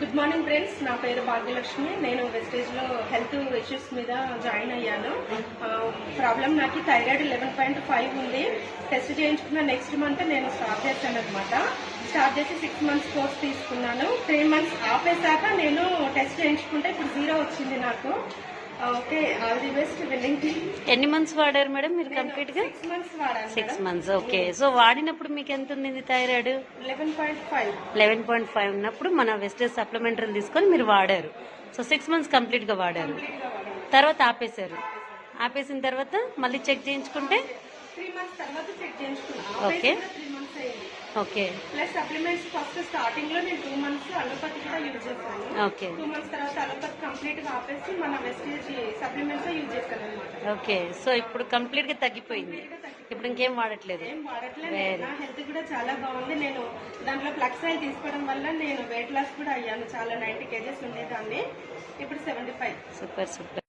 Good morning friends నా పేరు భాగ్యలక్ష్మి. నేను వెస్టేజ్లో హెల్త్ ఇష్యూస్ మీద జాయిన్ అయ్యాను. ప్రాబ్లం నాకు థైరాయిడ్ లెవెన్ పాయింట్ ఫైవ్ ఉంది. టెస్ట్ చేయించుకున్న నెక్స్ట్ మంత్ నేను స్టార్ట్ చేశాను అనమాట స్టార్ట్ చేసి సిక్స్ మంత్స్ కోర్స్ తీసుకున్నాను. త్రీ మంత్స్ ఆపేశాక నేను టెస్ట్ చేయించుకుంటే ఇప్పుడు జీరో వచ్చింది నాకు. ఓకే ఎన్ని మంత్స్ వాడారు మేడం మీరు కంప్లీట్గా? సిక్స్ మంత్స్ ఓకే సో వాడినప్పుడు మీకు ఎంత ఉంది థైరాయిడ్? లెవెన్ పాయింట్ ఫైవ్ ఉన్నప్పుడు మన వెస్టేజ్ సప్లిమెంటరీ తీసుకొని మీరు వాడారు. సో సిక్స్ మంత్స్ కంప్లీట్గా వాడారు. తర్వాత ఆపేశారు. ఆపేసిన తర్వాత మళ్ళీ చెక్ చేయించుకుంటే? Three okay. Plus supplements first స్టార్టింగ్లో నేను టూ మంత్స్ అలోపతి కూడా యూజ్ చేశాను. ఓకే. టూ మంత్స్ తర్వాత అలోపతి కంప్లీట్గా ఆపేసి మన వెస్టేజ్ సప్లిమెంట్స్ యూజ్ అనమాట ఓకే. సో ఇప్పుడు కంప్లీట్గా తగ్గిపోయింది. ఇప్పుడు ఇంకేం వాడట్లేదు? ఏం వాడట్లేదు. నా హెల్త్ కూడా చాలా బాగుంది. నేను దాంట్లో ఫ్లక్స్ ఆయిల్ తీసుకోవడం వల్ల నేను వెయిట్ లాస్ కూడా అయ్యాను. చాలా నైన్టీ కేజెస్ ఉండేదాన్ని. ఇప్పుడు సెవెంటీ ఫైవ్ సూపర్ సూపర్